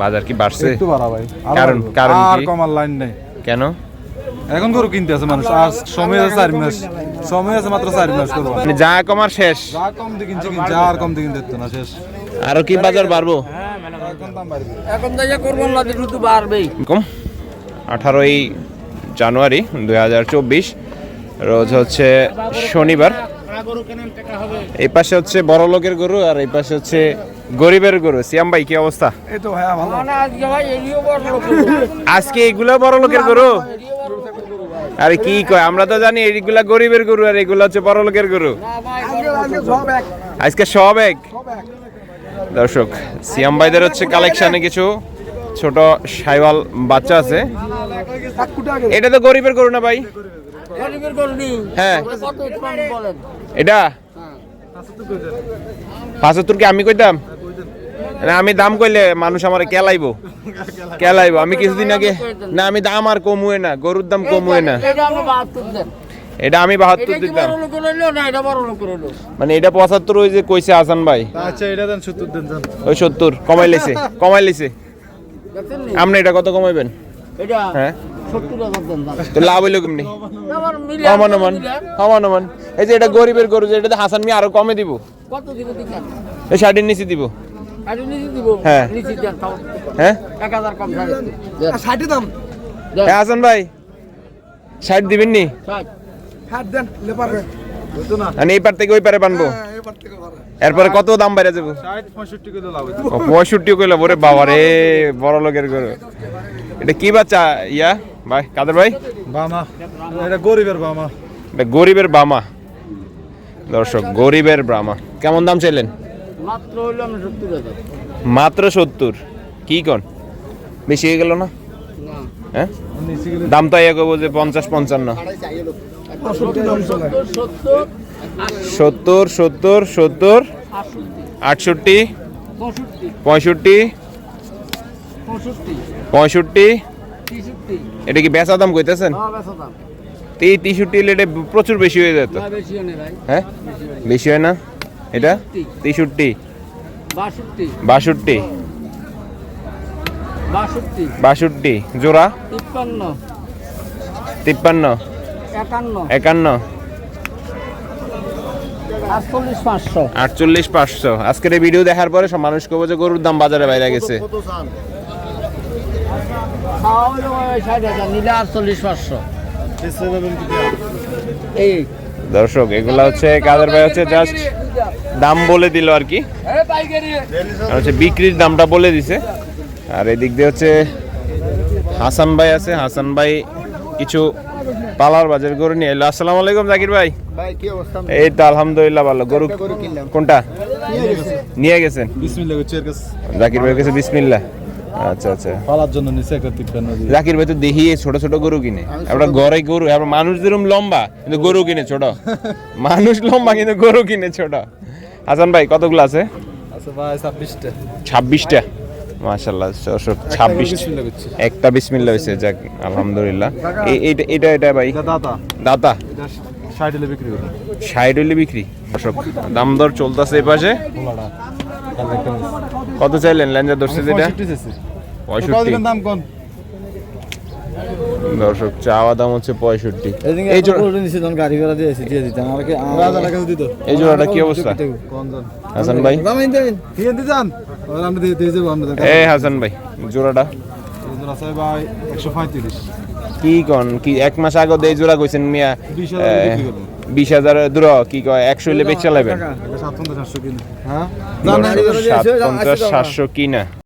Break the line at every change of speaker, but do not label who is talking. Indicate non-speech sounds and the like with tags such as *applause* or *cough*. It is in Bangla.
বাজার কি বাড়ছে?
একটু বাড়া ভাই। আরও
কারণ-। কারণ
আর
কি?
কমার লাইন নাই।
কেন?
এখন গরু কিনতে আছে মানুষ। আর সময় আছে চার মাস। সময় আছে মাত্র চার মাস করব
মানে যা কমার শেষ।
যা কম দিয়ে কিনছে কিনছে। আর কম দিয়ে কিনতে না শেষ।
আরও কি বাজার বাড়বো?
এখন দাম বাড়বে
এখন থেকে করব না দ্রুত বাড়বেই।
কম। আঠারোই জানুয়ারি দুই হাজার চব্বিশ। রোজ হচ্ছে শনিবার। এই পাশে হচ্ছে বড় লোকের গরু আর এই পাশে হচ্ছে গরিবের গরু। সিয়াম ভাই কি অবস্থা?
এই তো ভাইয়া ভালো।
আজকে ভাই বড়
এইগুলো বড় লোকের গরু? আরে কি কয় আমরা তো জানি এইগুলা গরিবের গরু আর এগুলো হচ্ছে বড় লোকের গরু। আজকে সব এক। দর্শক সিয়াম ভাইদের হচ্ছে কালেকশনে কিছু ছোট সাইওয়াল বাচ্চা আছে। এটা তো গরিবের গরু না ভাই? হ্যাঁ।
কত দাম
এটা? পাঁচাত্তর কি আমি কইতাম? না আমি দাম কইলে মানুষ আমার কেলাইবো। কেলাইবো। আমি কিছুদিন আগে না আমি দাম আর কমুয়ে না গরুর দাম কমুয়ে না।
এটা আমরা
এটা আমি বাহাত্তর
এটা
দিতাম।
বড় লোক রইল না এটা বড় লোক রইল
মানে এটা পঁচাত্তর ওই যে কইছে হাসান ভাই।
আচ্ছা এটা দেন সত্তর দেন
ওই সত্তর কমাই লাইছে কমাই লাইছে আপনি এটা কত কমাইবেন?
এটা
হ্যাঁ? তো লাভ হইল কেমনি? অমান অমান এই যে এটা গরিবের গরু যে এটাতে হাসান মি আরও কমে দিব।
কত দিব
এই শাড়ির নিচে দিব।
আরে নিচে দিব?
হ্যাঁ। হ্যাঁ? হাসান ভাই ষাট দিবেন নি? মানে এই পার থেকে ওই পারে বানবো।
এবার থেকে ভাড়া
এরপরে কত দাম বাইরে যাব?
ষাট পঁয়ষট্টি কিলো
ওরে বাবা রে বড় লোকের গরু। এটা কি বাচ্চা ইয়া? ভাই কাদের ভাই?
বামা এটা গরিবের বামা।
এটা গরিবের বামা। দর্শক গরিবের ব্রামা কেমন দাম চাইলেন?
মাত্র হইল সত্তর হাজার।
মাত্র সত্তর। কি কন? বেশি হয়ে গেল না?
না।
হ্যাঁ? দাম তো ইয়ে যে পঞ্চাশ পঞ্চান্ন।
সত্তর সত্তর
সত্তর
আটষট্টি। পঁয়ষট্টি।
পঁয়ষট্টি এটা কি বেচা দাম কইতেছেন?
হ্যাঁ
এই তেষট্টি হলে এটা প্রচুর বেশি হয়ে যেত। হ্যাঁ বেশি হয় না। এটা? তেষট্টি।
বাষট্টি।
বাষট্টি। জোড়া?
তিপ্পান্ন।
তিপ্পান্ন।
একান্ন।
একান্ন।
আটচল্লিশ পাঁচশো।
আজকের এই ভিডিও দেখার পরে সব মানুষ কবো যে গরুর দাম বাজারে বাইরে গেছে। দর্শক এগুলা হচ্ছে কাদের ভাই হচ্ছে জাস্ট দাম বলে দিল আর কি। হচ্ছে বিক্রির দামটা বলে দিছে। আর এদিক দিয়ে হচ্ছে হাসান ভাই আছে। হাসান ভাই কিছু পালার বাজার গরু নিয়ে এলো। আসসালামু আলাইকুম জাকির ভাই।
ভাই
এই তো আলহামদুলিল্লাহ ভালো। গরু কোনটা? নিয়ে গেছেন? জাকির ভাইয়ের কাছে বিসমিল্লাহ। আচ্ছা আচ্ছা।
পালার জন্য নিচে একটা তিপ্পান্ন
জাকির ভাই তো দেখি ছোট ছোট গরু কিনে। আমরা ঘরে গরু আমরা মানুষ যেরকম লম্বা কিন্তু গরু কিনে ছোট। *laughs* মানুষ লম্বা কিন্তু গরু কিনে ছোট। হাসান ভাই কতগুলো আছে?
ভাই ছাব্বিশটা।
ছাব্বিশটা? মাশাল্লাহ দর্শক ছাব্বিশ একটা বিসমিল্লা হয়েছে যাক আলহামদুলিল্লাহ। এইটা এটা এটা ভাই?
এটা দাতা
দাতা
এটা ষাট হলে বিক্রি করি
ষাট বিক্রি? দর্শক দাম দর চলতেছে এই পাশে। কত চাইলেন? ল্যাঞ্জা ধরছে যেটা?
পঁয়ষট্টি দাম কোন
দর্শক চাওয়া দাম হচ্ছে পঁয়ষট্টি। এই জোড়া
গাড়ি ভাড়া দিয়েছি দিয়ে দিতাম। আর কি
দিত।
এই জোড়াটা কি অবস্থা? হাসান ভাই। এই হাসান ভাই জোড়াটা।
ভাই একশো পঁয়ত্রিশ।
কি কন? কি এক মাস আগে দেই জোড়া কইছেন মিয়া
বিশ হাজার
দূর কি কয় একশো হইলে বেচা লাগবে?
সাত পঞ্চাশ সাতশো কিলো হ্যাঁ?
না না সাতশো কিনা।